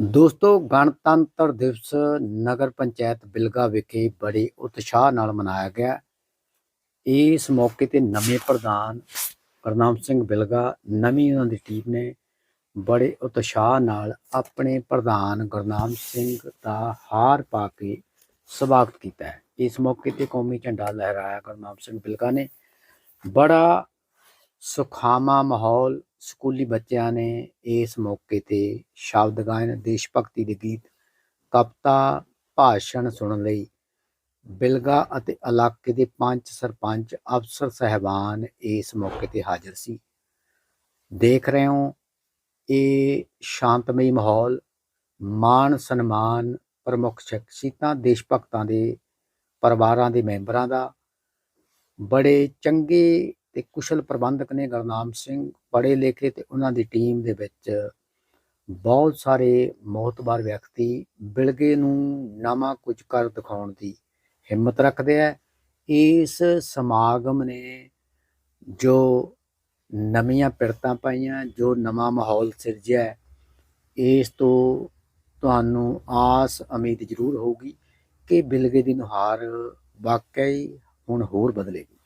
ਦੋਸਤੋ, ਗਣਤੰਤਰ ਦਿਵਸ ਨਗਰ ਪੰਚਾਇਤ ਬਿਲਗਾ ਵਿਖੇ ਬੜੇ ਉਤਸ਼ਾਹ ਨਾਲ ਮਨਾਇਆ ਗਿਆ। ਇਸ ਮੌਕੇ ਤੇ ਨਵੇਂ ਪ੍ਰਧਾਨ ਗੁਰਨਾਮ ਸਿੰਘ ਬਿਲਗਾ, ਨਵੀਂ ਉਹਨਾਂ ਦੀ ਟੀਮ ਨੇ ਬੜੇ ਉਤਸ਼ਾਹ ਨਾਲ ਆਪਣੇ ਪ੍ਰਧਾਨ ਗੁਰਨਾਮ ਸਿੰਘ ਦਾ ਹਾਰ ਪਾ ਕੇ ਸਵਾਗਤ ਕੀਤਾ ਹੈ। ਇਸ ਮੌਕੇ ਤੇ ਕੌਮੀ ਝੰਡਾ ਲਹਿਰਾਇਆ ਗੁਰਨਾਮ ਸਿੰਘ ਬਿਲਗਾ ਨੇ। ਬੜਾ ਸੁਖਾਮਾ ਮਾਹੌਲ ਸਕੂਲੀ ਬੱਚਿਆਂ ਨੇ ਇਸ ਮੌਕੇ ਤੇ ਸ਼ਬਦ ਗਾਇਨ ਦੇਸ਼ ਭਗਤੀ ਦੇ ਗੀਤ, ਕਵਿਤਾ, ਭਾਸ਼ਣ ਸੁਣਨ ਲਈ ਬਿਲਗਾ ਅਤੇ ਇਲਾਕੇ ਦੇ ਪੰਚ ਸਰਪੰਚ, ਅਫਸਰ ਸਹਿਬਾਨ ਇਸ ਮੌਕੇ ਤੇ ਹਾਜ਼ਰ ਸੀ। ਦੇਖ ਰਹੇ ਹੋ, ਇਹ ਸ਼ਾਂਤਮਈ ਮਾਹੌਲ, ਮਾਣ, ਸਨਮਾਨ, ਪ੍ਰਮੁੱਖ ਸ਼ਖਸੀਅਤਾਂ ਦੇਸ਼ ਭਗਤਾਂ ਦੇ ਪਰਿਵਾਰਾਂ ਦੇ ਮੈਂਬਰਾਂ ਦਾ, ਬੜੇ ਚੰਗੇ ਤੇ ਕੁਸ਼ਲ ਪ੍ਰਬੰਧਕ ਨੇ ਗੁਰਨਾਮ ਸਿੰਘ ਪੜ੍ਹੇ ਲਿਖੇ ਤੇ ਉਹਨਾਂ ਦੀ ਟੀਮ ਦੇ ਵਿੱਚ ਬਹੁਤ ਸਾਰੇ ਮੋਹਤਬਾਰ ਵਿਅਕਤੀ ਬਿਲਗੇ ਨੂੰ ਨਵਾਂ ਕੁਝ ਕਰ ਦਿਖਾਉਣ ਦੀ ਹਿੰਮਤ ਰੱਖਦੇ ਆ। ਇਸ ਸਮਾਗਮ ਨੇ ਜੋ ਨਵੀਆਂ ਪਿਰਤਾਂ ਪਾਈਆਂ, ਜੋ ਨਵਾਂ ਮਾਹੌਲ ਸਿਰਜਿਆ, ਇਸ ਤੋਂ ਤੁਹਾਨੂੰ ਆਸ ਉਮੀਦ ਜ਼ਰੂਰ ਹੋਊਗੀ ਕਿ ਬਿਲਗੇ ਦੀ ਨੁਹਾਰ ਵਾਕਈ ਹੁਣ ਹੋਰ ਬਦਲੇਗੀ।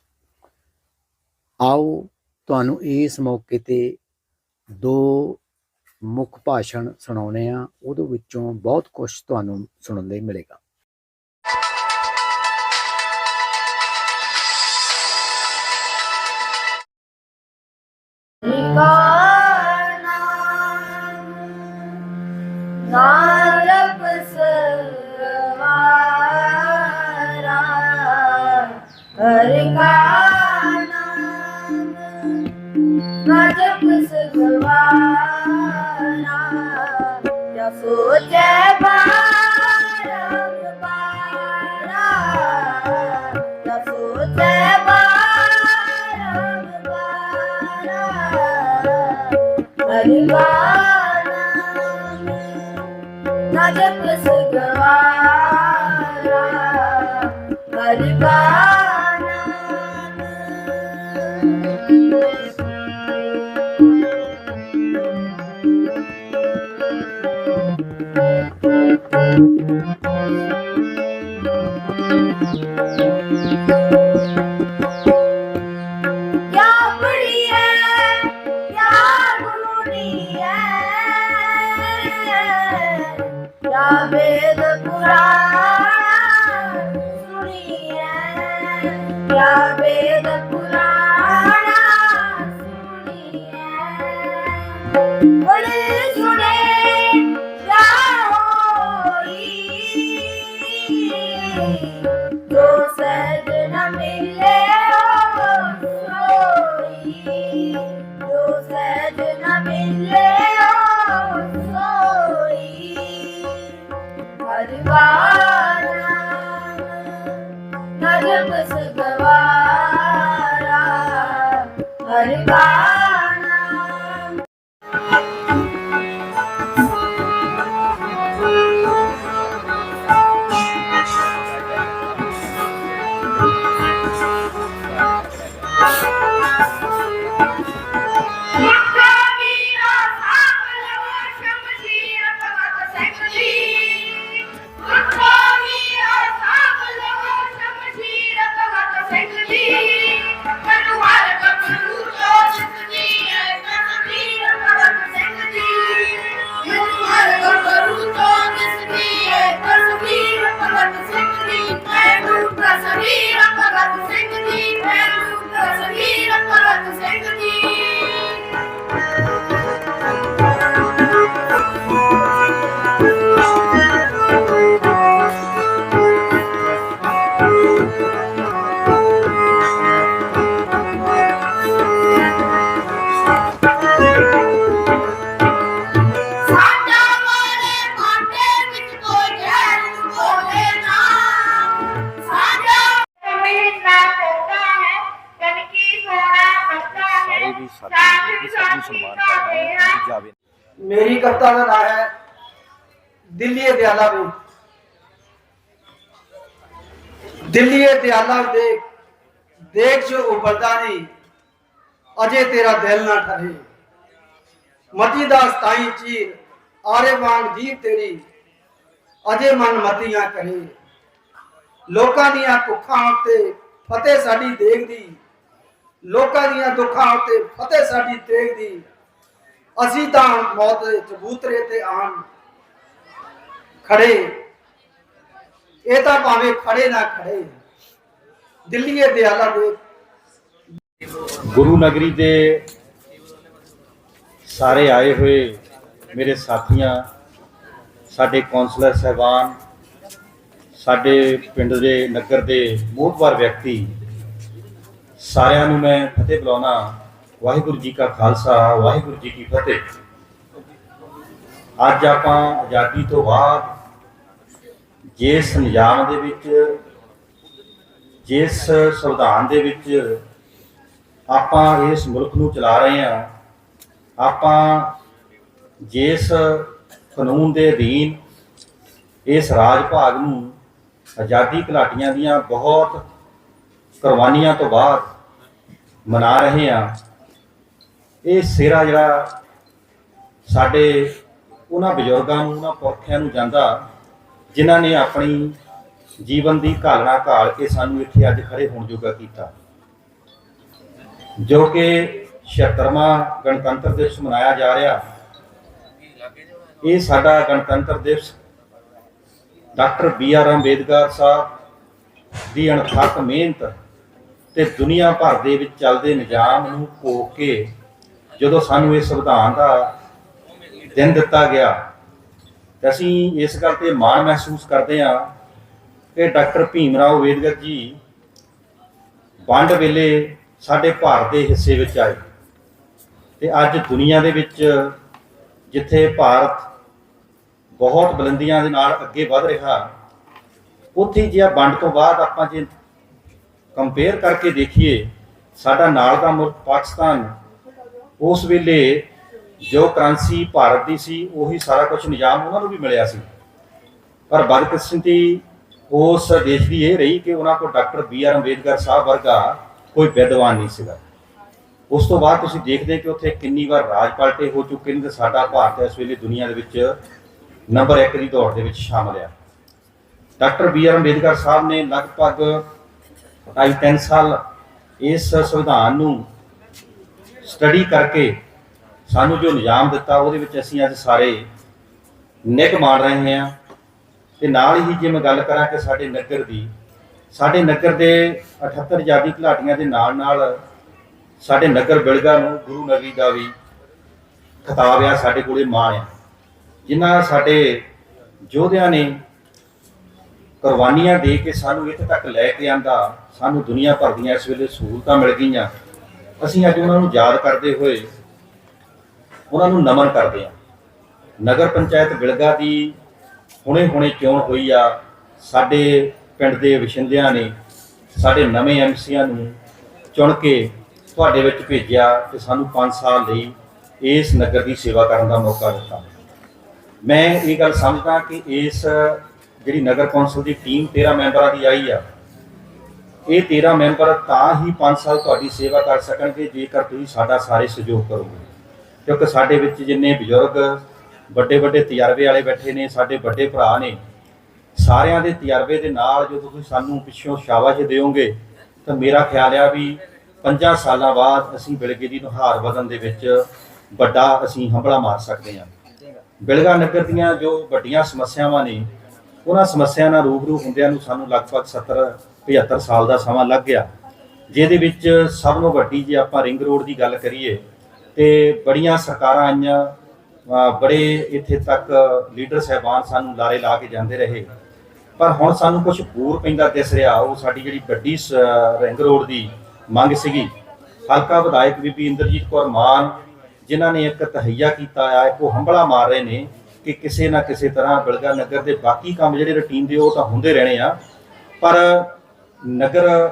ਆਓ ਤੁਹਾਨੂੰ ਇਸ ਮੌਕੇ ਤੇ ਦੋ ਮੁੱਖ ਭਾਸ਼ਣ ਸੁਣਾਉਣੇ ਆ ਉਹਦੇ ਵਿੱਚੋਂ ਬਹੁਤ ਕੁਝ ਤੁਹਾਨੂੰ ਸੁਣਨ ਲਈ ਮਿਲੇਗਾ। ਨਾਰਪ ਸੋਚੈ ਬਾਰੰਗ Ya Ved Puran severe Delhi दयाला देख देख जो उबरदा नहीं अजय तेरा दिल ना ठरे ਮਤੀ ਦਾ ਸਤਾਈ ਚੀਰ ਆਰੇ ਵਾਂਗ ਜੀਵ ਤੇਰੀ ਅਜੇ ਮਨ ਮਤੀਆਂ ਕਰੇ ਲੋਕਾਂ ਦੀਆਂ ਭੁੱਖਾਂ ਉੱਤੇ ਫਤਿਹ ਸਾਡੀ ਦੇਖਦੀ ਲੋਕਾਂ ਦੀਆਂ ਦੁੱਖਾਂ ਉੱਤੇ ਫਤਿਹ ਸਾਡੀ ਦੇਖਦੀ ਅਸੀਂ ਤਾਂ ਮੌਤ ਦੇ ਚਬੂਤਰੇ ਤੇ ਆਣ ਖੜੇ ਇਹ ਤਾਂ ਭਾਵੇਂ ਖੜੇ ਨਾ ਖੜੇ। ਦਿੱਲੀਏ ਦਿਆਲਾ ਦੇ। ਗੁਰੂ ਨਗਰੀ ਦੇ ਸਾਰੇ ਆਏ ਹੋਏ ਮੇਰੇ ਸਾਥੀਆਂ, ਸਾਡੇ ਕੌਂਸਲਰ ਸਹਿਬਾਨ, ਸਾਡੇ ਪਿੰਡ ਦੇ ਨਗਰ ਦੇ ਮੋਹਤਵਾਰ ਵਿਅਕਤੀ, ਸਾਰਿਆਂ ਨੂੰ ਮੈਂ ਫਤਿਹ ਬੁਲਾਉਣਾ। ਵਾਹਿਗੁਰੂ ਜੀ ਕਾ ਖਾਲਸਾ, ਵਾਹਿਗੁਰੂ ਜੀ ਕੀ ਫਤਿਹ। ਅੱਜ ਆਪਾਂ ਆਜ਼ਾਦੀ ਤੋਂ ਬਾਅਦ ਜਿਸ ਨਿਯਾਮ ਦੇ ਵਿੱਚ, ਜਿਸ ਸੰਵਿਧਾਨ ਦੇ ਵਿੱਚ ਆਪਾਂ ਇਸ ਮੁਲਕ ਨੂੰ ਚਲਾ ਰਹੇ ਹਾਂ, ਆਪਾਂ ਜਿਸ ਕਾਨੂੰਨ ਦੇ ਅਧੀਨ ਇਸ ਰਾਜ ਭਾਗ ਨੂੰ ਆਜ਼ਾਦੀ ਘਲਾਟੀਆਂ ਦੀਆਂ ਬਹੁਤ ਕੁਰਬਾਨੀਆਂ ਤੋਂ ਬਾਅਦ ਮਨਾ ਰਹੇ ਹਾਂ, ਇਹ ਸਿਰਾ ਜਿਹੜਾ ਸਾਡੇ ਉਹਨਾਂ ਬਜ਼ੁਰਗਾਂ ਨੂੰ, ਉਹਨਾਂ ਪੁਰਖਿਆਂ ਨੂੰ ਜਾਂਦਾ ਜਿਨ੍ਹਾਂ ਨੇ ਆਪਣੀ ਜੀਵਨ ਦੀ ਘਾਲਣਾ ਘਾਲ ਕੇ ਸਾਨੂੰ ਇੱਥੇ ਅੱਜ ਖੜੇ ਹੋਣ ਜੋਗਾ ਕੀਤਾ। ਜੋ ਕਿ 76ਵਾਂ ਗਣਤੰਤਰ ਦਿਵਸ ਮਨਾਇਆ ਜਾ ਰਿਹਾ। ਇਹ ਸਾਡਾ ਗਣਤੰਤਰ ਦਿਵਸ doctor B R Ambedkar sahib ਦੀ ਅਣਥੱਕ ਮਿਹਨਤ ਤੇ ਦੁਨੀਆ ਭਰ ਦੇ ਵਿੱਚ ਚੱਲਦੇ ਨਿਜ਼ਾਮ ਨੂੰ ਕੋਕ ਕੇ ਜਦੋਂ ਸਾਨੂੰ ਇਹ ਸੰਵਿਧਾਨ ਦਾ ਦਿਨ ਦਿੱਤਾ ਗਿਆ ਤੇ ਅਸੀਂ ਇਸ ਗੱਲ ਤੇ ਮਾਣ ਮਹਿਸੂਸ ਕਰਦੇ ਹਾਂ ਕਿ ਡਾਕਟਰ ਭੀਮ ਰਾਓ ਅੰਬੇਦਕਰ ਜੀ ਵੰਡ ਵੇਲੇ ਸਾਡੇ ਭਾਰਤ ਦੇ ਹਿੱਸੇ ਵਿੱਚ ਆਏ ਤੇ ਅੱਜ ਦੁਨੀਆ ਦੇ ਵਿੱਚ ਜਿੱਥੇ ਭਾਰਤ ਬਹੁਤ ਬੁਲੰਦੀਆਂ ਦੇ ਨਾਲ ਅੱਗੇ ਵਧ ਰਿਹਾ, ਉੱਥੇ ਜੇ ਆ ਵੰਡ ਤੋਂ ਬਾਅਦ ਆਪਾਂ ਜੇ ਕੰਪੇਅਰ ਕਰਕੇ ਦੇਖੀਏ, ਸਾਡਾ ਨਾਲ ਦਾ ਮੁਲਕ ਪਾਕਿਸਤਾਨ ਉਸ ਵੇਲੇ ਜੋ ਕਰੰਸੀ ਭਾਰਤ ਦੀ ਸੀ, ਉਹੀ ਸਾਰਾ ਕੁਝ ਨਿਜ਼ਾਮ ਉਹਨਾਂ ਨੂੰ ਵੀ ਮਿਲਿਆ ਸੀ। ਪਰ ਬਦਕਿਸਮਤੀ ਉਸ ਦੇਸ਼ ਦੀ ਇਹ ਰਹੀ ਕਿ ਉਹਨਾਂ ਕੋਲ doctor B R Ambedkar sahib ਵਰਗਾ ਕੋਈ ਵਿਦਵਾਨ ਨਹੀਂ ਸੀਗਾ। ਉਸ ਤੋਂ ਬਾਅਦ ਤੁਸੀਂ ਦੇਖਦੇ ਕਿ ਉੱਥੇ ਕਿੰਨੀ ਵਾਰ ਰਾਜ ਪਲਟੇ ਹੋ ਚੁੱਕੇ ਨੇ ਤੇ ਸਾਡਾ ਭਾਰਤ ਇਸ ਵੇਲੇ ਦੁਨੀਆ ਦੇ ਵਿੱਚ ਨੰਬਰ 1 ਦੀ ਦੌੜ ਦੇ ਵਿੱਚ ਸ਼ਾਮਲ ਆ। ਡਾਕਟਰ ਬੀ ਆਰ ਅੰਬੇਦਕਰ ਸਾਹਿਬ ਨੇ ਲਗਭਗ 2.5 ਸਾਲ ਇਸ ਸੰਵਿਧਾਨ ਨੂੰ ਸਟੱਡੀ ਕਰਕੇ ਸਾਨੂੰ ਜੋ ਨਿਯਾਮ ਦਿੱਤਾ, ਉਹਦੇ ਵਿੱਚ ਅਸੀਂ ਅੱਜ ਸਾਰੇ ਨਿੱਘ ਮਾਣ ਰਹੇ ਹਾਂ। ਤੇ ਨਾਲ ਹੀ ਜੇ ਮੈਂ ਗੱਲ ਕਰਾਂ ਕਿ ਸਾਡੇ ਨਗਰ ਦੀ, ਸਾਡੇ ਨਗਰ ਦੇ 78 ਆਜ਼ਾਦੀ ਘੁਲਾਟੀਆਂ ਦੇ ਨਾਲ ਨਾਲ ਸਾਡੇ ਨਗਰ ਬਿਲਗਾ ਨੂੰ ਗੁਰੂ ਨਗਰੀ ਦਾ ਵੀ ਖਿਤਾਬ ਆ, ਸਾਡੇ ਕੋਲੇ ਮਾਣ ਆ। ਜਿਨ੍ਹਾਂ ਸਾਡੇ ਯੋਧਿਆਂ ਨੇ ਕੁਰਬਾਨੀਆਂ ਦੇ ਕੇ ਸਾਨੂੰ ਇੱਥੇ ਤੱਕ ਲੈ ਕੇ ਆਂਦਾ, ਸਾਨੂੰ ਦੁਨੀਆ ਭਰ ਦੀਆਂ ਇਸ ਵੇਲੇ ਸਹੂਲਤਾਂ ਮਿਲ ਗਈਆਂ। ਅਸੀਂ ਅੱਜ ਉਹਨਾਂ ਨੂੰ ਯਾਦ ਕਰਦੇ ਹੋਏ ਉਹਨਾਂ ਨੂੰ ਨਮਨ ਕਰਦੇ ਹਾਂ ਨਗਰ ਪੰਚਾਇਤ ਬਿਲਗਾ ਦੀ ਹੁਣੇ ਹੁਣੇ ਚੋਣ ਹੋਈ ਆ। ਸਾਡੇ ਪਿੰਡ ਦੇ ਵਸਿੰਦਿਆਂ ਨੇ ਸਾਡੇ ਨਵੇਂ ਐਮਸੀਆਂ ਨੂੰ ਚੁਣ ਕੇ ਤੁਹਾਡੇ ਵਿੱਚ ਭੇਜਿਆ ਤੇ ਸਾਨੂੰ 5 ਸਾਲ ਲਈ ਇਸ ਨਗਰ ਦੀ ਸੇਵਾ ਕਰਨ ਦਾ ਮੌਕਾ ਦਿੱਤਾ। ਮੈਂ ਇਹ ਗੱਲ ਸਮਝਦਾ ਕਿ ਇਸ ਜਿਹੜੀ ਨਗਰ ਕੌਂਸਲ ਦੀ ਟੀਮ 13 ਮੈਂਬਰਾਂ ਦੀ ਆਈ ਆ, ਇਹ 13 ਮੈਂਬਰ ਤਾਂ ਹੀ 5 ਸਾਲ ਤੁਹਾਡੀ ਸੇਵਾ ਕਰ ਸਕਣਗੇ, ਜੇਕਰ ਤੁਸੀਂ ਸਾਡਾ ਸਾਰੇ ਸਹਿਯੋਗ ਕਰੋਗੇ। ਕਿਉਂਕਿ ਸਾਡੇ ਵਿੱਚ ਜਿੰਨੇ ਬਜ਼ੁਰਗ ਵੱਡੇ ਵੱਡੇ ਤਜਰਬੇ ਵਾਲੇ ਬੈਠੇ ਨੇ, ਸਾਡੇ ਵੱਡੇ ਭਰਾ ਨੇ, ਸਾਰਿਆਂ ਦੇ ਤਜਰਬੇ ਦੇ ਨਾਲ ਜਦੋਂ ਤੁਸੀਂ ਸਾਨੂੰ ਪਿੱਛੋਂ ਸ਼ਾਬਾਸ਼ ਦਿਓਗੇ, ਤਾਂ ਮੇਰਾ ਖਿਆਲ ਆ ਵੀ 5 ਸਾਲਾਂ ਬਾਅਦ ਅਸੀਂ ਬਿਲਗੇ ਦੀ ਨੁਹਾਰ ਵਧਣ ਦੇ ਵਿੱਚ ਵੱਡਾ ਅਸੀਂ ਹੰਭਲਾ ਮਾਰ ਸਕਦੇ ਹਾਂ। ਬਿਲਗਾ ਨਗਰ ਦੀਆਂ ਜੋ ਵੱਡੀਆਂ ਸਮੱਸਿਆਵਾਂ ਨੇ, ਉਹਨਾਂ ਸਮੱਸਿਆ ਨਾਲ ਰੂਬਰੂ ਹੁੰਦਿਆਂ ਨੂੰ ਸਾਨੂੰ ਲਗਭਗ 70 75 ਸਾਲ ਦਾ ਸਮਾਂ ਲੱਗ ਗਿਆ। ਜਿਹਦੇ ਵਿੱਚ ਸਭ ਨੂੰ ਵੱਡੀ ਜੇ ਆਪਾਂ ਰਿੰਗ ਰੋਡ ਦੀ ਗੱਲ ਕਰੀਏ ਤੇ ਬੜੀਆਂ ਸਰਕਾਰਾਂ ਆਈਆਂ ਬੜੇ ਇੱਥੇ ਤੱਕ ਲੀਡਰ ਸਹਿਬਾਨ ਸਾਨੂੰ ਲਾਰੇ ਲਾ ਕੇ ਜਾਂਦੇ ਰਹੇ। ਪਰ ਹੁਣ ਸਾਨੂੰ ਕੁਝ ਹੋਰ ਪੈਂਦਾ ਦਿਸ ਰਿਹਾ, ਉਹ ਸਾਡੀ ਜਿਹੜੀ ਵੱਡੀ ਸ- ਰਿੰਗ ਰੋਡ ਦੀ ਮੰਗ ਸੀਗੀ। ਹਲਕਾ ਵਿਧਾਇਕ ਬੀਬੀ ਇੰਦਰਜੀਤ ਕੌਰ ਮਾਨ, ਜਿਨ੍ਹਾਂ ਨੇ ਇੱਕ ਤਹਈਆ ਕੀਤਾ ਆ, ਇੱਕ ਉਹ ਹੰਬਲਾ ਮਾਰ ਰਹੇ ਨੇ ਕਿ ਕਿਸੇ ਨਾ ਕਿਸੇ ਤਰ੍ਹਾਂ ਬਲਗਾ ਨਗਰ ਦੇ ਬਾਕੀ ਕੰਮ ਜਿਹੜੇ ਰੁਟੀਨ ਦੇ ਉਹ ਤਾਂ ਹੁੰਦੇ ਰਹਿਣੇ ਆ। ਪਰ ਨਗਰ,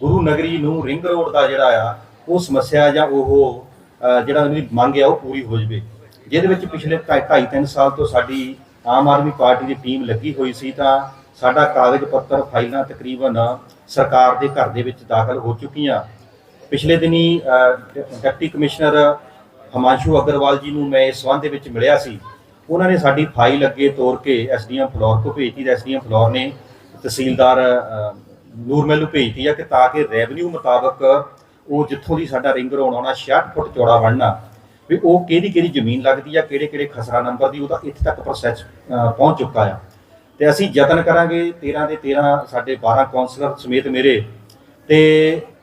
ਗੁਰੂ ਨਗਰੀ ਨੂੰ ਰਿੰਗ ਰੋਡ ਦਾ ਜਿਹੜਾ ਆ, ਉਹ ਸਮੱਸਿਆ ਜਾਂ ਉਹ ਜਿਹੜਾ ਉਹਦੀ ਮੰਗ ਆ ਉਹ ਪੂਰੀ ਹੋ ਜਵੇ। ਜਿਹਦੇ ਵਿੱਚ ਪਿਛਲੇ 2.5 3 ਸਾਲ ਤੋਂ ਸਾਡੀ ਆਮ ਆਦਮੀ ਪਾਰਟੀ ਦੀ ਟੀਮ ਲੱਗੀ ਹੋਈ ਸੀ ਤਾਂ ਸਾਡਾ ਕਾਗਜ਼ ਪੱਤਰ ਫਾਈਲਾਂ ਤਕਰੀਬਨ ਸਰਕਾਰ ਦੇ ਘਰ ਦੇ ਵਿੱਚ ਦਾਖਲ ਹੋ ਚੁੱਕੀਆਂ। ਪਿਛਲੇ ਦਿਨੀ ਡਿਪਟੀ ਕਮਿਸ਼ਨਰ ਹਿਮਾਂਸ਼ੂ ਅਗਰਵਾਲ ਜੀ ਨੂੰ ਮੈਂ ਇਸ ਸੰਬੰਧ ਦੇ ਵਿੱਚ ਮਿਲਿਆ ਸੀ। ਉਹਨਾਂ ਨੇ ਸਾਡੀ ਫਾਈਲ ਅੱਗੇ ਤੋਰ ਕੇ ਐਸਡੀਐਮ ਫਲੋਰ ਕੋ ਭੇਜਤੀ ਤੇ ਐਸਡੀਐਮ ਫਲੋਰ ਨੇ ਤਹਿਸੀਲਦਾਰ ਅ, ਨੂੰ ਭੇਜਤੀ ਆ ਕਿ ਤਾਂ ਕਿ ਰੈਵਨਿਊ ਮੁਤਾਬਕ ਉਹ ਜਿੱਥੋਂ ਦੀ ਸਾਡਾ ਰਿੰਗ ਰੋਡ ਆਉਣਾ 66 ਫੁੱਟ ਚੌੜਾ ਬਣਨਾ, ਵੀ ਉਹ ਕਿਹੜੀ ਕਿਹੜੀ ਜ਼ਮੀਨ ਲੱਗਦੀ ਆ, ਕਿਹੜੇ ਕਿਹੜੇ ਖਸਰਾ ਨੰਬਰ ਦੀ, ਉਹਦਾ ਇੱਥੇ ਤੱਕ ਪ੍ਰੋਸੈਸ ਪਹੁੰਚ ਚੁੱਕਾ ਆ। ਤੇ ਅਸੀਂ ਯਤਨ ਕਰਾਂਗੇ 13 ਦੇ 13 ਸਾਡੇ 12 ਕਾਉਂਸਲਰ ਸਮੇਤ ਮੇਰੇ, ਤੇ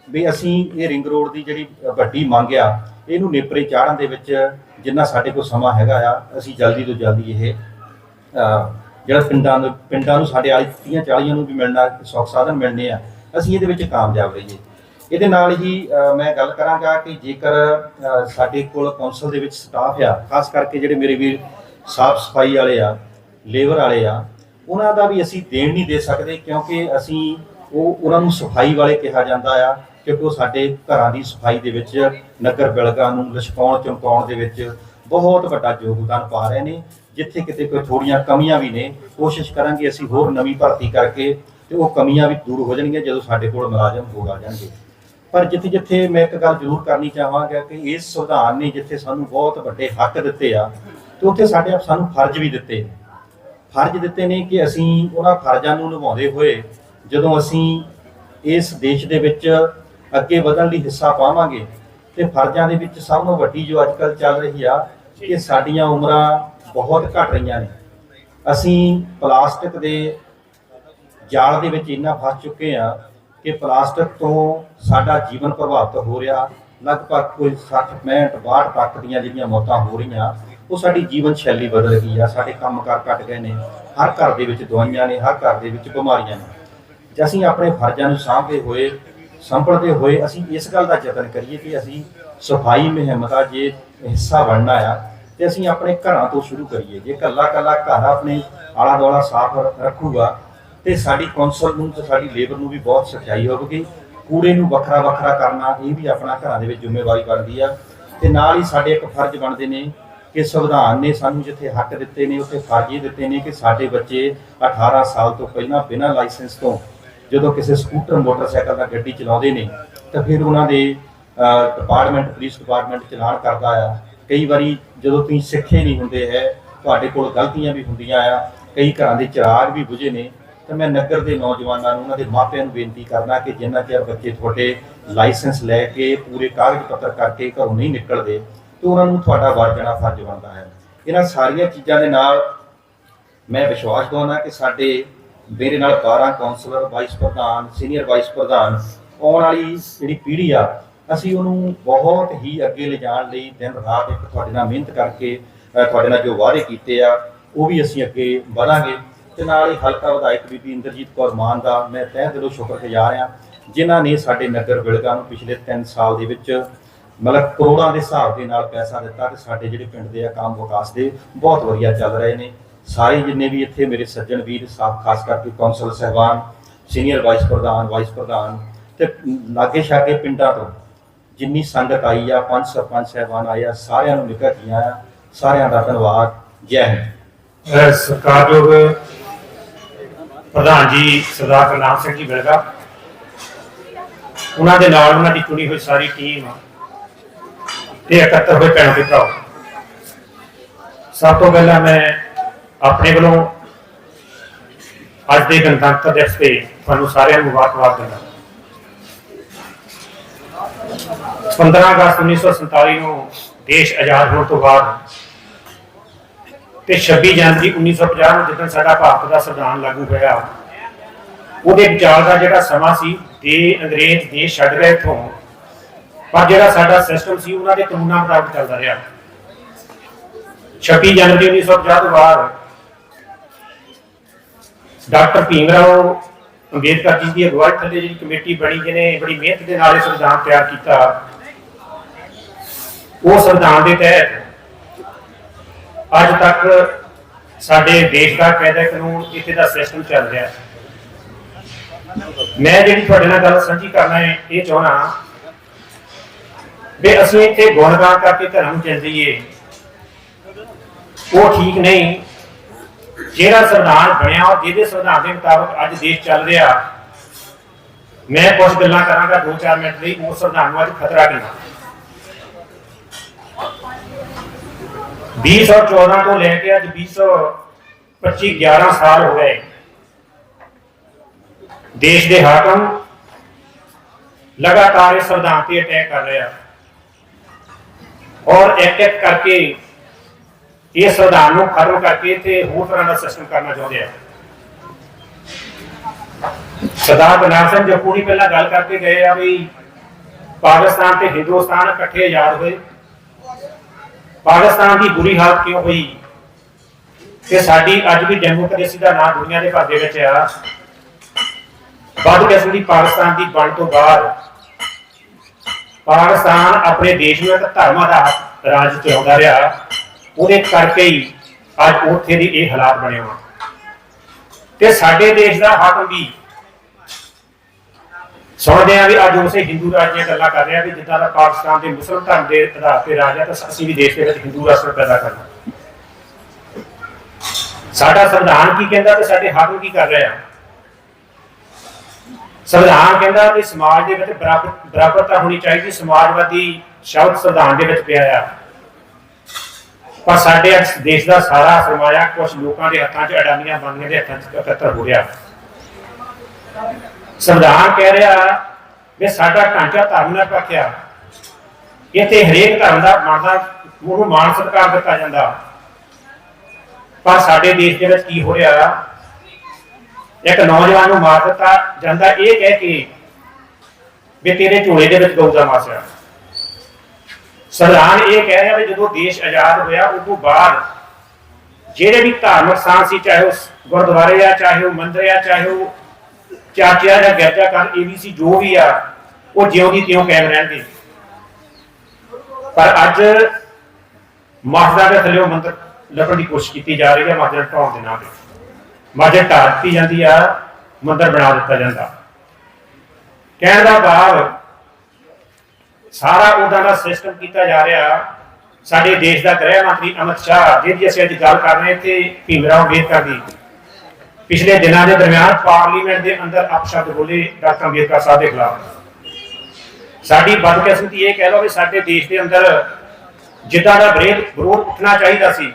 ਵੀ ਅਸੀਂ ਇਹ ਰਿੰਗ ਰੋਡ ਦੀ ਜਿਹੜੀ ਵੱਡੀ ਮੰਗ ਆ, ਇਹਨੂੰ ਨੇਪਰੇ ਚਾੜਨ ਦੇ ਵਿੱਚ ਜਿੰਨਾ ਸਾਡੇ ਕੋਲ ਸਮਾਂ ਹੈਗਾ ਆ, ਅਸੀਂ ਜਲਦੀ ਤੋਂ ਜਲਦੀ ਇਹ ਜਿਹੜਾ ਪਿੰਡਾਂ ਨੂੰ ਪਿੰਡਾਂ ਨੂੰ ਸਾਡੇ ਆਲੀ 30 40 ਨੂੰ ਵੀ ਮਿਲਣਾ, ਸੁੱਖ ਸਾਧਨ ਮਿਲਣੇ ਆ, ਅਸੀਂ ਇਹਦੇ ਵਿੱਚ ਕਾਮਯਾਬ ਰਹੀਏ। ਇਹਦੇ ਨਾਲ ਹੀ ਮੈਂ ਗੱਲ ਕਰਾਂਗਾ ਕਿ ਜੇਕਰ ਸਾਡੇ ਕੋਲ ਕੌਂਸਲ ਦੇ ਵਿੱਚ ਸਟਾਫ ਆ, ਖਾਸ ਕਰਕੇ ਜਿਹੜੇ ਮੇਰੇ ਵੀਰ ਸਾਫ਼ ਸਫ਼ਾਈ ਵਾਲੇ ਆ, ਲੇਬਰ ਵਾਲੇ ਆ, ਉਹਨਾਂ ਦਾ ਵੀ ਅਸੀਂ ਦੇਣ ਨਹੀਂ ਦੇ ਸਕਦੇ ਕਿਉਂਕਿ ਅਸੀਂ ਉਹ, ਉਹਨਾਂ ਨੂੰ ਸਫ਼ਾਈ ਵਾਲੇ ਕਿਹਾ ਜਾਂਦਾ ਆ ਕਿਉਂਕਿ ਉਹ ਸਾਡੇ ਘਰਾਂ ਦੀ ਸਫ਼ਾਈ ਦੇ ਵਿੱਚ, ਨਗਰ ਬਿਲਗਾ ਨੂੰ ਲਿਸ਼ਕਾਉਣ, ਚਮਕਾਉਣ ਦੇ ਵਿੱਚ ਬਹੁਤ ਵੱਡਾ ਯੋਗਦਾਨ ਪਾ ਰਹੇ ਨੇ। ਜਿੱਥੇ ਕਿਤੇ ਕੋਈ ਥੋੜੀਆਂ ਕਮੀਆਂ ਵੀ ਨੇ, ਕੋਸ਼ਿਸ਼ ਕਰਾਂਗੇ ਅਸੀਂ ਹੋਰ ਨਵੀਂ ਭਰਤੀ ਕਰਕੇ ਤੇ ਉਹ ਕਮੀਆਂ ਵੀ ਦੂਰ ਹੋ ਜਾਣਗੀਆਂ ਜਦੋਂ ਸਾਡੇ ਕੋਲ ਮੁਲਾਜ਼ਮ ਹੋਰ ਆ ਜਾਣਗੇ। ਪਰ ਜਿੱਥੇ ਜਿੱਥੇ ਮੈਂ ਇੱਕ ਗੱਲ ਜ਼ਰੂਰ ਕਰਨੀ ਚਾਹਾਂਗਾ ਕਿ ਇਸ ਸੰਵਿਧਾਨ ਨੇ ਜਿੱਥੇ ਸਾਨੂੰ ਬਹੁਤ ਵੱਡੇ ਹੱਕ ਦਿੱਤੇ ਆ, ਤੇ ਉੱਥੇ ਸਾਡੇ ਆਪ ਸਾਨੂੰ ਫਰਜ਼ ਵੀ ਦਿੱਤੇ ਫਰਜ਼ ਦਿੱਤੇ ਨੇ ਕਿ ਅਸੀਂ ਉਹਨਾਂ ਫਰਜ਼ਾਂ ਨੂੰ ਨਿਭਾਉਂਦੇ ਹੋਏ ਜਦੋਂ ਅਸੀਂ ਇਸ ਦੇਸ਼ ਦੇ ਵਿੱਚ ਅੱਗੇ ਵਧਣ ਲਈ ਹਿੱਸਾ ਪਾਵਾਂਗੇ, ਤੇ ਫਰਜ਼ਾਂ ਦੇ ਵਿੱਚ ਸਭ ਤੋਂ ਵੱਡੀ ਜੋ ਅੱਜਕੱਲ ਚੱਲ ਰਹੀ ਆ, ਕਿ ਸਾਡੀਆਂ ਉਮਰਾਂ ਬਹੁਤ ਘਟ ਰਹੀਆਂ ਨੇ। ਅਸੀਂ ਪਲਾਸਟਿਕ ਦੇ ਜਾਲ ਦੇ ਵਿੱਚ ਇੰਨਾ ਫਸ ਚੁੱਕੇ ਆ ਕਿ ਪਲਾਸਟਿਕ ਤੋਂ ਸਾਡਾ ਜੀਵਨ ਪ੍ਰਭਾਵਿਤ ਹੋ ਰਿਹਾ, ਲਗਭਗ ਕੋਈ 60 65 62 ਤੱਕ ਦੀਆਂ ਜਿਹੜੀਆਂ ਮੌਤਾਂ ਹੋ ਰਹੀਆਂ, ਉਹ ਸਾਡੀ ਜੀਵਨ ਸ਼ੈਲੀ ਬਦਲ ਗਈ ਆ, ਸਾਡੇ ਕੰਮਕਾਰ ਘਟ ਗਏ ਨੇ, ਹਰ ਘਰ ਦੇ ਵਿੱਚ ਦਵਾਈਆਂ ਨੇ, ਹਰ ਘਰ ਦੇ ਵਿੱਚ ਬਿਮਾਰੀਆਂ ਨੇ। ਜੇ ਅਸੀਂ ਆਪਣੇ ਫਰਜ਼ਾਂ ਨੂੰ ਸਾਂਭਦੇ ਹੋਏ, ਸੰਭਲਦੇ ਹੋਏ ਅਸੀਂ ਇਸ ਗੱਲ ਦਾ ਯਤਨ ਕਰੀਏ ਕਿ ਅਸੀਂ ਸਫ਼ਾਈ ਮੁਹਿੰਮ ਦਾ ਜੇ ਹਿੱਸਾ ਬਣਨਾ ਆ, ਤੇ ਅਸੀਂ ਆਪਣੇ ਘਰਾਂ ਤੋਂ ਸ਼ੁਰੂ ਕਰੀਏ। ਜੇ ਕੱਲਾ ਕੱਲਾ ਘਰ ਆਪਣੇ ਆਲਾ ਦੁਆਲਾ ਸਾਫ਼ ਰੱਖੂਗਾ ਤੇ ਸਾਡੀ ਕੌਂਸਲ ਨੂੰ ਤੇ ਸਾਡੀ ਲੇਬਰ ਨੂੰ ਵੀ ਬਹੁਤ ਸਖਿਆਈ ਹੋਵੇਗੀ। ਕੂੜੇ ਨੂੰ ਵੱਖਰਾ ਵੱਖਰਾ ਕਰਨਾ, ਇਹ ਵੀ ਆਪਣਾ ਘਰਾਂ ਦੇ ਵਿੱਚ ਜ਼ਿੰਮੇਵਾਰੀ ਬਣਦੀ ਆ। ਤੇ ਨਾਲ ਹੀ ਸਾਡੇ ਇੱਕ ਫਰਜ਼ ਬਣਦੇ ਨੇ ਕਿ ਸੰਵਿਧਾਨ ਨੇ ਸਾਨੂੰ ਜਿੱਥੇ ਹੱਕ ਦਿੱਤੇ ਨੇ, ਉੱਥੇ ਫਰਜ਼ ਇਹ ਦਿੱਤੇ ਨੇ ਕਿ ਸਾਡੇ ਬੱਚੇ 18 ਸਾਲ ਤੋਂ ਪਹਿਲਾਂ ਬਿਨਾਂ ਲਾਇਸੈਂਸ ਤੋਂ ਜਦੋਂ ਕਿਸੇ ਸਕੂਟਰ, ਮੋਟਰਸਾਈਕਲ ਦਾ ਗੱਡੀ ਚਲਾਉਂਦੇ ਨੇ, ਤਾਂ ਫਿਰ ਉਹਨਾਂ ਦੇ ਡਿਪਾਰਟਮੈਂਟ ਪੁਲਿਸ ਡਿਪਾਰਟਮੈਂਟ ਚਲਾਨ ਕਰਦਾ ਆ। ਕਈ ਵਾਰੀ ਜਦੋਂ ਤੁਸੀਂ ਸਿੱਖੇ ਨਹੀਂ ਹੁੰਦੇ ਹੈ, ਤੁਹਾਡੇ ਕੋਲ ਗਲਤੀਆਂ ਵੀ ਹੁੰਦੀਆਂ ਆ, ਕਈ ਘਰਾਂ ਦੇ ਚਿਰਾਗ ਵੀ ਬੁਝੇ ਨੇ ਤਾਂ ਮੈਂ ਨਗਰ ਦੇ ਨੌਜਵਾਨਾਂ ਨੂੰ, ਉਹਨਾਂ ਦੇ ਮਾਪਿਆਂ ਨੂੰ ਬੇਨਤੀ ਕਰਦਾ ਕਿ ਜਿੰਨਾ ਚਿਰ ਬੱਚੇ ਤੁਹਾਡੇ ਲਾਇਸੈਂਸ ਲੈ ਕੇ ਪੂਰੇ ਕਾਗਜ਼ ਪੱਤਰ ਕਰਕੇ ਘਰੋਂ ਨਹੀਂ ਨਿਕਲਦੇ, ਤੇ ਉਹਨਾਂ ਨੂੰ ਤੁਹਾਡਾ ਵਰਜਣਾ ਫਰਜ਼ ਬਣਦਾ ਹੈ। ਇਹਨਾਂ ਸਾਰੀਆਂ ਚੀਜ਼ਾਂ ਦੇ ਨਾਲ ਮੈਂ ਵਿਸ਼ਵਾਸ ਦਵਾਉਣਾ ਕਿ ਸਾਡੇ ਮੇਰੇ ਨਾਲ 12 ਕਾਉਂਸਲਰ ਵਾਈਸ ਪ੍ਰਧਾਨ ਸੀਨੀਅਰ ਵਾਈਸ ਪ੍ਰਧਾਨ ਆਉਣ ਵਾਲੀ ਜਿਹੜੀ ਪੀੜ੍ਹੀ ਆ, ਅਸੀਂ ਉਹਨੂੰ ਬਹੁਤ ਹੀ ਅੱਗੇ ਲਿਜਾਣ ਲਈ ਦਿਨ ਰਾਤ ਇੱਕ ਤੁਹਾਡੇ ਨਾਲ ਮਿਹਨਤ ਕਰਕੇ ਤੁਹਾਡੇ ਨਾਲ ਜੋ ਵਾਅਦੇ ਕੀਤੇ ਆ, ਉਹ ਵੀ ਅਸੀਂ ਅੱਗੇ ਵਧਾਂਗੇ। ਤੇ ਨਾਲ ਹੀ ਹਲਕਾ ਵਿਧਾਇਕ ਬੀਬੀ ਇੰਦਰਜੀਤ ਕੌਰ ਮਾਨ ਦਾ ਮੈਂ ਤਹਿ ਦਿਲੋਂ ਸ਼ੁਕਰਗੁਜ਼ਾਰ ਹਾਂ, ਜਿਨ੍ਹਾਂ ਨੇ ਸਾਡੇ ਨਗਰ ਬਿਲਗਾ ਨੂੰ ਪਿਛਲੇ 3 ਸਾਲ ਦੇ ਵਿੱਚ ਮਤਲਬ ਕਰੋੜਾਂ ਦੇ ਹਿਸਾਬ ਦੇ ਨਾਲ ਪੈਸਾ ਦਿੱਤਾ ਤੇ ਸਾਡੇ ਜਿਹੜੇ ਪਿੰਡ ਦੇ ਆ, ਕੰਮ ਵਿਕਾਸ ਦੇ ਬਹੁਤ ਵਧੀਆ ਚੱਲ ਰਹੇ ਨੇ। ਸਾਰੇ ਜਿੰਨੇ ਵੀ ਇੱਥੇ ਮੇਰੇ ਸੱਜਣ ਵੀਰ ਸਾਫ਼ ਖਾਸ ਕਰਕੇ ਕੌਂਸਲ ਸਹਿਬਾਨ, ਸੀਨੀਅਰ ਵਾਈਸ ਪ੍ਰਧਾਨ ਵਾਈਸ ਪ੍ਰਧਾਨ ਤੇ ਲਾਗੇ ਛਾਗੇ ਪਿੰਡਾਂ ਤੋਂ ਜਿੰਨੀ ਸੰਗਤ ਆਈ ਆ, ਪੰਜ ਸਰਪੰਚ ਸਹਿਬਾਨ ਆਏ ਆ, ਸਾਰਿਆਂ ਨੂੰ ਨਿਕਲ ਗਈਆਂ ਸਾਰਿਆਂ ਦਾ ਧੰਨਵਾਦ। ਜੈ ਹਿੰਦ। ਅਹ ਸਤਿਕਾਰਯੋਗ ਪ੍ਰਧਾਨ ਜੀ ਸਰਦਾਰ ਗੁਰਨਾਮ ਸਿੰਘ ਜੀ ਬਿਲਗਾ ਉਹਨਾਂ ਦੇ ਨਾਲ ਉਹਨਾਂ ਦੀ ਚੁਣੀ ਹੋਈ ਸਾਰੀ ਟੀਮ ਤੇ ਇਕੱਤਰ ਹੋਏ ਭੈਣਾਂ ਤੇ ਭਰਾਓ। ਸਭ ਤੋਂ ਪਹਿਲਾਂ ਮੈਂ ਆਪਣੇ ਵੱਲੋਂ ਅੱਜ ਦੇ ਗਣਤੰਤਰ ਦਿਵਸ ਤੇ ਤੁਹਾਨੂੰ ਸਾਰਿਆਂ ਨੂੰ ਮੁਬਾਰਕਬਾਦ ਦਿੰਦਾ 15 ਅਗਸਤ 1947 ਨੂੰ ਦੇਸ਼ ਆਜ਼ਾਦ ਹੋਣ ਤੋਂ ਬਾਅਦ ਤੇ 26 ਜਨਵਰੀ 1950 ਨੂੰ ਜਦੋਂ ਸਾਡਾ ਭਾਰਤ ਦਾ ਸੰਵਿਧਾਨ ਲਾਗੂ ਹੋਇਆ, ਉਹਦੇ ਵਿਚਾਰ ਦਾ ਜਿਹੜਾ ਸਮਾਂ ਸੀ ਤੇ ਅੰਗਰੇਜ਼ ਦੇਸ਼ ਛੱਡ ਗਏ ਇੱਥੋਂ। ਪਰ ਜਿਹੜਾ ਸਾਡਾ ਸਿਸਟਮ ਸੀ, ਉਹਨਾਂ ਦੇ ਕਾਨੂੰਨਾਂ ਮੁਤਾਬਕ ਚੱਲਦਾ ਰਿਹਾ। 26 ਜਨਵਰੀ 1950 ਤੋਂ ਬਾਅਦ ਡਾਕਟਰ ਭੀਮ ਰਾਓ ਅੰਬੇਦਕਰ ਜੀ ਦੀ ਅਗਵਾਈ ਥੱਲੇ ਜਿਹੜੀ ਕਮੇਟੀ ਬਣੀ, ਜਿਹਨੇ ਬੜੀ ਮਿਹਨਤ ਦੇ ਨਾਲ ਇਹ ਸੰਵਿਧਾਨ ਤਿਆਰ ਕੀਤਾ, ਉਹ ਸੰਵਿਧਾਨ ਦੇ ਤਹਿਤ ਅੱਜ ਤੱਕ ਸਾਡੇ ਦੇਸ਼ ਦਾ ਕਾਇਦਾ ਕਾਨੂੰਨ ਇੱਥੇ ਦਾ ਸਿਸਟਮ ਚੱਲ ਰਿਹਾ ਹੈ। ਮੈਂ ਜਿਹੜੀ ਤੁਹਾਡੇ ਨਾਲ ਗੱਲ ਸਾਂਝੀ ਕਰਨਾ ਹੈ, ਇਹ ਚਾਹਣਾ ਵੀ ਅਸੀਂ ਇੱਥੇ ਗੁਣਗਾਨ ਕਰਕੇ ਧਰਮ ਨੂੰ ਚੱਲ ਜਾਈਏ ਉਹ ਠੀਕ ਨਹੀਂ। ਜਿਹੜਾ ਸੰਵਿਧਾਨ ਬਣਿਆ ਔਰ ਜਿਹਦੇ ਸੰਵਿਧਾਨ ਦੇ ਮੁਤਾਬਕ ਅੱਜ ਦੇਸ਼ ਚੱਲ ਰਿਹਾ, ਮੈਂ ਕੁਝ ਗੱਲਾਂ ਕਰਾਂਗਾ 2-4 ਮਿੰਟ ਲਈ ਉਸ ਸੰਵਿਧਾਨ ਨੂੰ ਅੱਜ ਖਤਰਾ ਕਿੰਨਾ? 2014 ਤੋਂ ਲੈ ਕੇ ਅੱਜ 2025 11 ਸਾਲ ਹੋ ਗਏ। ਦੇਸ਼ ਦੇ ਹਾਕਮ ਲਗਾਤਾਰ ਇਸ ਸੰਵਿਧਾਨ ਤੇ ਅਟੈਕ ਕਰ ਰਿਹਾ। ਔਰ ਇੱਕ ਇੱਕ ਕਰਕੇ ਇਹ ਸੰਵਿਧਾਨ ਨੂੰ ਖਤਮ ਕਰਕੇ ਤੇ ਹੋਰ ਤਰ੍ਹਾਂ ਦਾ ਸਿਸਟਮ ਕਰਨਾ ਚਾਹੁੰਦੇ ਆ। ਸਰਦਾਰ ਬਨਾਰਸ ਸਿੰਘ ਜਪੂਣੀ ਪਹਿਲਾਂ ਗੱਲ ਕਰਕੇ ਗਏ ਆ ਵੀ ਪਾਕਿਸਤਾਨ ਤੇ ਹਿੰਦੁਸਤਾਨ ਇਕੱਠੇ ਆਜ਼ਾਦ ਹੋਏ। ਪਾਕਿਸਤਾਨ ਦੀ ਬੁਰੀ ਹਾਲਤ ਕਿਉਂ ਹੋਈ? ਕਿ ਸਾਡੀ ਅੱਜ ਵੀ ਡੈਮੋਕ੍ਰੇਸੀ ਦਾ ਨਾਂ ਦੁਨੀਆ ਦੇ ਭਰ ਦੇ ਵਿੱਚ ਆ ਵੱਧ ਕਿਸਮ ਪਾਕਿਸਤਾਨ ਦੀ ਬਣ ਤੋਂ ਬਾਅਦ ਪਾਕਿਸਤਾਨ ਆਪਣੇ ਦੇਸ਼ ਨੂੰ ਇੱਕ ਧਰਮਾਂ ਦਾ ਰਾਜ ਚਲਾਉਂਦਾ ਰਿਹਾ। ਉਹਦੇ ਕਰਕੇ ਹੀ ਅੱਜ ਉੱਥੇ ਦੀ ਇਹ ਹਾਲਾਤ ਬਣੇ ਹੋਏ। ਤੇ ਸਾਡੇ ਦੇਸ਼ ਦਾ ਹਾਕਮ ਵੀ ਸੁਣਦੇ ਆ ਵੀ ਅੱਜ ਉਸੇ ਹਿੰਦੂ ਰਾਜ ਦੀਆਂ ਗੱਲਾਂ ਕਰ ਰਿਹਾ ਵੀ ਜਿੱਦਾਂ ਦਾ ਪਾਕਿਸਤਾਨ ਦੇ ਮੁਸਲਮਾਨ ਧਰਮ ਦੇ ਆਧਾਰ ਤੇ ਰਾਜ ਹੈ ਤਾਂ ਅਸੀਂ ਵੀ ਦੇਸ਼ ਦੇ ਵਿੱਚ ਹਿੰਦੂ ਰਾਸ਼ਟਰ ਪੈਦਾ ਕਰਨਾ। ਸਾਡਾ ਸੰਵਿਧਾਨ ਕੀ ਕਹਿੰਦਾ ਤੇ ਸਾਡੇ ਹਾਕਮ ਕੀ ਕਰ ਰਹੇ ਸੰਵਿਧਾਨ ਕਹਿੰਦਾ ਕਿ ਸਮਾਜ ਦੇ ਵਿੱਚ ਬਰਾਬਰ ਬਰਾਬਰਤਾ ਹੋਣੀ ਚਾਹੀਦੀ, ਸਮਾਜਵਾਦੀ ਸ਼ਬਦ ਸੰਵਿਧਾਨ ਦੇ ਵਿੱਚ ਪਿਆ ਆ। ਪਰ ਸਾਡੇ ਅੱਜ ਦੇਸ਼ ਦਾ ਸਾਰਾ ਸਰਮਾਇਆ ਕੁਝ ਲੋਕਾਂ ਦੇ ਹੱਥਾਂ 'ਚ, ਅਡਾਨੀਆਂ ਬੰਦੀਆਂ ਦੇ ਹੱਥਾਂ 'ਚ ਇਕੱਤਰ ਹੋ ਰਿਹਾ। ਸੰਵਿਧਾਨ ਕਹਿ ਰਿਹਾ ਵੀ ਸਾਡਾ ਢਾਂਚਾ ਧਰਮ ਨਾਲ ਰੱਖਿਆ। ਇੱਥੇ ਹਰੇਕ ਧਰਮ ਦਾ ਬਣਦਾ ਉਹਨੂੰ ਮਾਨ ਸਤਿਕਾਰ ਦਿੱਤਾ ਜਾਂਦਾ। ਪਰ ਸਾਡੇ ਦੇਸ਼ ਦੇ ਵਿੱਚ ਕੀ ਹੋ ਰਿਹਾ? ਇੱਕ ਨੌਜਵਾਨ ਨੂੰ ਮਾਰ ਦਿੱਤਾ ਜਾਂਦਾ, ਇਹ ਕਹਿ ਕੇ ਵੀ ਤੇਰੇ ਝੋਲੇ ਦੇ ਵਿੱਚ ਗਊ ਦਾ ਮਾਸ ਆ। ਸੰਵਿਧਾਨ ਇਹ ਕਹਿ ਰਿਹਾ ਵੀ ਜਦੋਂ ਦੇਸ਼ ਆਜ਼ਾਦ ਹੋਇਆ, ਉਸ ਤੋਂ ਬਾਅਦ ਜਿਹੜੇ ਵੀ ਧਾਰਮਿਕ ਸਥਾਨ ਸੀ, ਚਾਹੇ ਉਹ ਗੁਰਦੁਆਰੇ ਆ, ਚਾਹੇ ਉਹ ਮੰਦਿਰ ਆ, ਚਾਹੇ ਉਹ ਚਾਚਿਆ ਜਾਂ ਗਿਰਜਾ ਘਰ ਏਬੀਸੀ ਜੋ ਵੀ ਆ, ਉਹ ਜਿਉਂ ਦੀ ਤਿਉਂ ਕਾਇਮ ਰਹਿਣਗੇ। ਪਰ ਅੱਜ ਮਸਜਿਦਾਂ ਦੇ ਥੱਲੇ ਮੰਦਰ ਲੱਭਣ ਦੀ ਕੋਸ਼ਿਸ਼ ਕੀਤੀ ਜਾ ਰਹੀ ਹੈ ਮਸਜਿਦ ਢਾਉਣ ਦੇ ਨਾਂ ਤੇ। ਮਸਜਿਦ ਢਾਹ ਦਿੱਤੀ ਜਾਂਦੀ ਆ ਮੰਦਰ ਬਣਾ ਦਿੱਤਾ ਜਾਂਦਾ। ਕਹਿਣ ਦਾ ਭਾਵ, ਸਾਰਾ ਉਹਦਾ ਦਾ ਸਿਸਟਮ ਕੀਤਾ ਜਾ ਰਿਹਾ। ਸਾਡੇ ਦੇਸ਼ ਦਾ ਗ੍ਰਹਿ ਮੰਤਰੀ ਅਮਿਤ ਸ਼ਾਹ, ਜਿਹਦੀ ਅਸੀਂ ਅੱਜ ਗੱਲ ਕਰ ਰਹੇ ਤੇ ਭੀਮਰਾਓ ਅੰਬੇਦਕਰ ਦੀ। ਪਿਛਲੇ ਦਿਨਾਂ ਦੇ ਦਰਮਿਆਨ ਪਾਰਲੀਮੈਂਟ ਦੇ ਅੰਦਰ ਅਪਸ਼ਬਦ ਬੋਲੇ ਡਾਕਟਰ ਅੰਬੇਦਕਰ ਸਾਹਿਬ ਦੇ ਖਿਲਾਫ। ਸਾਡੀ ਬਦਕਿਸਮਤੀ ਇਹ ਕਹਿ ਲਓ ਵੀ ਸਾਡੇ ਦੇਸ਼ ਦੇ ਅੰਦਰ ਜਿੱਦਾਂ ਦਾ ਵਿਰੋਧ ਵਿਰੋਧ ਉੱਠਣਾ ਚਾਹੀਦਾ ਸੀ,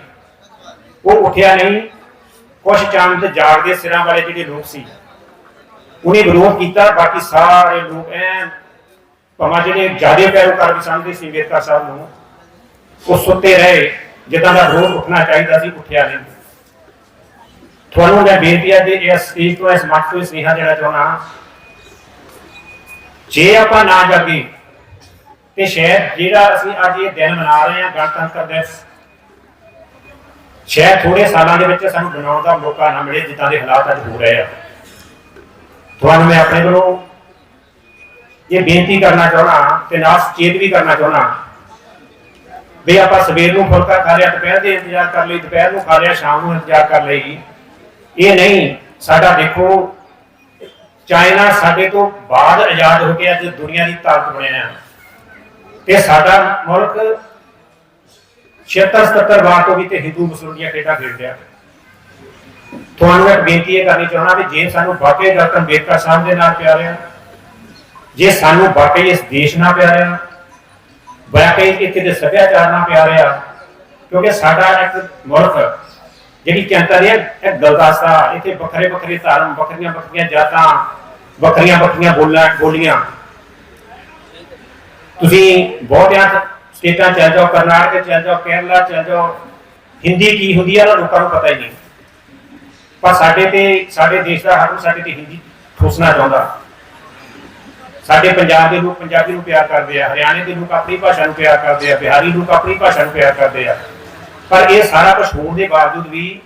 ਉਹ ਉੱਠਿਆ ਨਹੀਂ। ਕੁਝ ਚੰਦ ਜਾਗਦੇ ਸਿਰਾਂ ਵਾਲੇ ਜਿਹੜੇ ਲੋਕ ਸੀ, ਉਹਨੇ ਵਿਰੋਧ ਕੀਤਾ। ਬਾਕੀ ਸਾਰੇ ਲੋਕ ਐਨ ਭਾਵੇਂ ਜਿਹੜੇ ਜਿਆਦੇ ਪੈਰੋਕਾਰ ਵੀ ਸਮਝਦੇ ਸੀ ਅੰਬੇਦਕਰ ਸਾਹਿਬ ਨੂੰ, ਉਹ ਸੁੱਤੇ ਰਹੇ। ਜਿੱਦਾਂ ਦਾ ਵਿਰੋਧ ਉੱਠਣਾ ਚਾਹੀਦਾ ਸੀ, ਉੱਠਿਆ ਨਹੀਂ। ਤੁਹਾਨੂੰ ਮੈਂ ਬੇਨਤੀ ਹੈ ਕਿ ਇਸ ਸਟੇਜ ਤੋਂ ਇਸ ਮੰਚ ਤੋਂ ਇਹ ਸੁਨੇਹਾ ਦੇਣਾ ਚਾਹੁੰਦਾ ਜੇ ਆਪਾਂ ਨਾ ਜਾਗੇ ਤੇ ਸ਼ਾਇਦ ਜਿਹੜਾ ਅਸੀਂ ਅੱਜ ਇਹ ਦਿਨ ਮਨਾ ਰਹੇ ਹਾਂ, ਗਣਤੰਤਰ ਦਿਵਸ ਸ਼ਾਇਦ ਥੋੜੇ ਸਾਲਾਂ ਦੇ ਵਿੱਚ ਸਾਨੂੰ ਬਣਾਉਣ ਦਾ ਮੌਕਾ ਨਾ ਮਿਲੇ ਜਿੱਦਾਂ ਦੇ ਹਾਲਾਤ ਅੱਜ ਹੋ ਰਹੇ ਆ। ਤੁਹਾਨੂੰ ਮੈਂ ਆਪਣੇ ਵੱਲੋਂ ਇਹ ਬੇਨਤੀ ਕਰਨਾ ਚਾਹੁੰਦਾ ਤੇ ਨਾਲ ਸੁਚੇਤ ਵੀ ਕਰਨਾ ਚਾਹੁੰਦਾ ਵੀ ਆਪਾਂ ਸਵੇਰ ਨੂੰ ਫੁਲਕਾ ਖਾ ਲਿਆ, ਦੁਪਹਿਰ ਦੇ ਇੰਤਜ਼ਾਰ ਕਰ ਲਈ, ਦੁਪਹਿਰ ਨੂੰ ਖਾ ਲਿਆ, ਸ਼ਾਮ ਨੂੰ ਇੰਤਜ਼ਾਰ ਕਰ ਲਈ। ਇਹ ਨਹੀਂ, ਸਾਡਾ ਦੇਖੋ, ਚਾਈਨਾ ਸਾਡੇ ਤੋਂ ਬਾਅਦ ਆਜ਼ਾਦ ਹੋ ਕੇ ਅੱਜ ਦੁਨੀਆ ਦੀ ਤਾਕਤ ਬਣਿਆ ਹੈ ਤੇ ਸਾਡਾ ਮੁਲਕ 76 77 ਵਾਰ ਤੋਂ ਵੀ ਤੇ ਹਿੰਦੂ ਮੁਸਲਮਾਨ ਦੀਆਂ ਖੇਡਾਂ ਖੇਡ ਰਿਹਾ। ਤੁਹਾਨੂੰ ਇੱਕ ਬੇਨਤੀ ਇਹ ਕਰਨੀ ਚਾਹੁੰਦਾ ਵੀ ਜੇ ਸਾਨੂੰ ਵਾਕਈ ਡਾਕਟਰ ਅੰਬੇਦਕਰ ਸਾਹਿਬ ਦੇ ਨਾਲ ਪਿਆਰ ਆ ਜੇ ਸਾਨੂੰ ਵਾਕਈ ਇਸ ਦੇਸ਼ ਨਾਲ ਪਿਆਰ ਆ ਵਾਕਈ ਇੱਥੇ ਦੇ ਸੱਭਿਆਚਾਰ ਨਾਲ ਪਿਆਰ ਆ ਕਿਉਂਕਿ ਸਾਡਾ ਇੱਕ ਮੁਲਕ ਜਿਹੜੀ ਜਨਤਾ ਦੀ ਇੱਕ ਗਲਦਾਸਾ, ਇੱਥੇ ਵੱਖਰੇ ਵੱਖਰੇ ਧਰਮ, ਵੱਖਰੀਆਂ ਵੱਖਰੀਆਂ ਜਾਤਾਂ, ਵੱਖਰੀਆਂ ਵੱਖਰੀਆਂ ਬੋਲਾਂ, ਬੋਲੀਆਂ। ਤੁਸੀਂ ਬਹੁਤਿਆਂ ਸਟੇਟਾਂ ਚੱਲ ਜਾਓ ਕਰਨਾਟਕ ਚੱਲ ਜਾਓ ਕੇਰਲਾ ਚੱਲ ਜਾਓ ਹਿੰਦੀ ਕੀ ਹੁੰਦੀ ਆ ਨਾ ਲੋਕਾਂ ਨੂੰ ਪਤਾ ਹੀ ਨਹੀਂ। ਪਰ ਸਾਡੇ ਤੇ, ਸਾਡੇ ਦੇਸ਼ ਦਾ ਹਰ ਸਾਡੇ ਤੇ ਹਿੰਦੀ ਠੋਸਣਾ ਚਾਹੁੰਦਾ। ਸਾਡੇ ਪੰਜਾਬ ਦੇ ਲੋਕ ਪੰਜਾਬੀ ਨੂੰ ਪਿਆਰ ਕਰਦੇ ਆ, ਹਰਿਆਣੇ ਦੇ ਲੋਕ ਆਪਣੀ ਭਾਸ਼ਾ ਨੂੰ ਪਿਆਰ ਕਰਦੇ ਆ, ਬਿਹਾਰੀ ਲੋਕ ਆਪਣੀ ਭਾਸ਼ਾ ਨੂੰ ਪਿਆਰ ਕਰਦੇ ਆ। ਪਰ ਇਹ ਸਾਰਾ ਕੁਝ ਹੋਣ ਦੇ ਬਾਵਜੂਦ ਵੀ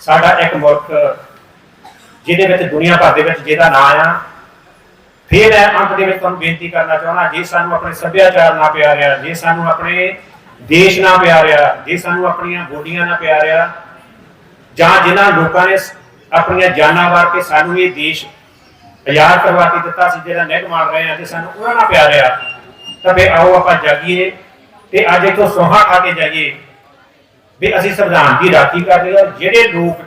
ਸਾਡਾ ਇੱਕ ਮੁਲਕ ਜਿਹਦੇ ਵਿੱਚ ਦੁਨੀਆ ਭਰ ਦੇ ਵਿੱਚ ਜਿਹਦਾ ਨਾਂ ਆ, ਫਿਰ ਮੈਂ ਅੰਤ ਦੇ ਵਿੱਚ ਤੁਹਾਨੂੰ ਬੇਨਤੀ ਕਰਨਾ ਚਾਹੁੰਦਾ, ਜੇ ਸਾਨੂੰ ਆਪਣੇ ਸੱਭਿਆਚਾਰ ਨਾਲ ਪਿਆਰ ਆ, ਜੇ ਸਾਨੂੰ ਆਪਣੇ ਦੇਸ਼ ਨਾਲ ਪਿਆਰ ਆ, ਜੇ ਸਾਨੂੰ ਆਪਣੀਆਂ ਬੋਲੀਆਂ ਨਾਲ ਪਿਆਰ ਆ, ਜਾਂ ਜਿਨ੍ਹਾਂ ਲੋਕਾਂ ਨੇ ਆਪਣੀਆਂ ਜਾਨਾਂ ਵਾਰ ਕੇ ਸਾਨੂੰ ਇਹ ਦੇਸ਼ ਆਜ਼ਾਦ ਕਰਵਾ ਕੇ ਦਿੱਤਾ ਸੀ, ਜਿਹੜਾ ਨਿਗ ਮਾਰ ਰਹੇ ਆ ਤੇ ਸਾਨੂੰ ਉਹਨਾਂ ਨਾਲ ਪਿਆਰ ਆ, ਤਾਂ ਫਿਰ ਆਓ ਆਪਾਂ ਜਾਗੀਏ ਤੇ ਅੱਜ ਇਥੋਂ ਸੋਹਾ ਖਾ ਕੇ ਜਾਈਏ। ਵੀ ਅਸੀਂ ਸੰਵਿਧਾਨ ਦੀ ਰਾਖੀ ਕਰ ਰਹੇ ਹਾਂ ਜਿਹੜੇ ਲੋਕ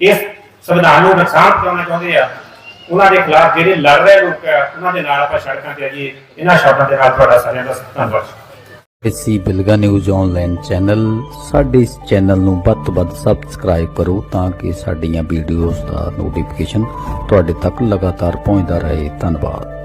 ਇਸ ਸੰਵਿਧਾਨ ਨੂੰ ਨੁਕਸਾਨ ਪਹੁੰਚਾਉਣਾ ਚਾਹੁੰਦੇ ਆ, ਉਹਨਾਂ ਦੇ ਖਿਲਾਫ ਜਿਹੜੇ ਲੜ ਰਹੇ ਲੋਕ ਆ, ਉਹਨਾਂ ਦੇ ਨਾਲ ਆਪਾਂ ਸੜਕਾਂ ਤੇ ਆਈਏ, ਇਹਨਾਂ ਸ਼ਬਦਾਂ ਦੇ ਨਾਲ ਤੁਹਾਡਾ ਸਾਰਿਆਂ ਦਾ ਧੰਨਵਾਦ। ਇਸੀ ਬਿਲਗਾ ਨਿਊਜ਼ ਆਨਲਾਈਨ ਚੈਨਲ, ਸਾਡੇ ਇਸ ਚੈਨਲ ਨੂੰ ਵੱਧ ਤੋਂ ਵੱਧ ਸਬਸਕ੍ਰਾਈਬ ਕਰੋ ਤਾਂ ਕਿ ਸਾਡੀਆਂ ਵੀਡੀਓਜ਼ ਦਾ ਨੋਟੀਫਿਕੇਸ਼ਨ ਤੁਹਾਡੇ ਤੱਕ ਲਗਾਤਾਰ ਪਹੁੰਚਦਾ ਰਹੇ। ਧੰਨਵਾਦ।